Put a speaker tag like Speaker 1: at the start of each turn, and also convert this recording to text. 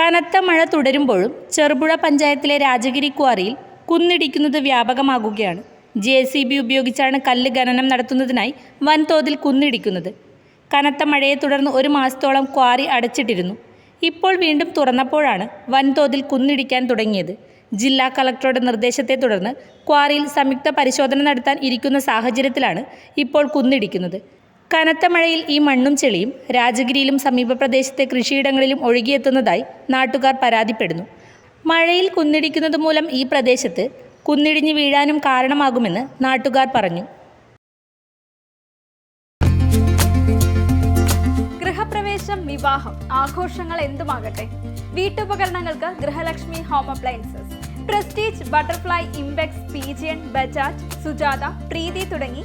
Speaker 1: കനത്ത മഴ തുടരുമ്പോഴും ചെറുപുഴ പഞ്ചായത്തിലെ രാജഗിരി ക്വാറിയിൽ കുന്നിടിക്കുന്നത് വ്യാപകമാകുകയാണ്. ജെ സി ബി ഉപയോഗിച്ചാണ് കല്ല് ഖനനം നടത്തുന്നതിനായി വൻതോതിൽ കുന്നിടിക്കുന്നത്. കനത്ത മഴയെ തുടർന്ന് ഒരു മാസത്തോളം ക്വാറി അടച്ചിട്ടിരുന്നു. ഇപ്പോൾ വീണ്ടും തുറന്നപ്പോഴാണ് വൻതോതിൽ കുന്നിടിക്കാൻ തുടങ്ങിയത്. ജില്ലാ കളക്ടറുടെ നിർദ്ദേശത്തെ തുടർന്ന് ക്വാറിയിൽ സംയുക്ത പരിശോധന നടത്താൻ ഇരിക്കുന്ന സാഹചര്യത്തിലാണ് ഇപ്പോൾ കുന്നിടിക്കുന്നത്. കനത്ത മഴയിൽ ഈ മണ്ണും ചെളിയും രാജഗിരിയിലും സമീപ പ്രദേശത്തെ കൃഷിയിടങ്ങളിലും ഒഴുകിയെത്തുന്നതായി നാട്ടുകാർ പരാതിപ്പെടുന്നു. മഴയിൽ കുന്നിടിക്കുന്നത് മൂലം ഈ പ്രദേശത്ത് കുന്നിടിഞ്ഞ് വീഴാനും കാരണമാകുമെന്ന് നാട്ടുകാർ പറഞ്ഞു.
Speaker 2: ഗൃഹപ്രവേശം വിവാഹം. ആഘോഷങ്ങൾ എന്തുമാകട്ടെ? വീട്ടുപകരണങ്ങൾക്ക് Grihalakshmi home appliances. Prestige Butterfly Imbex Pigeon Bajaj Sujata Preethi തുടങ്ങി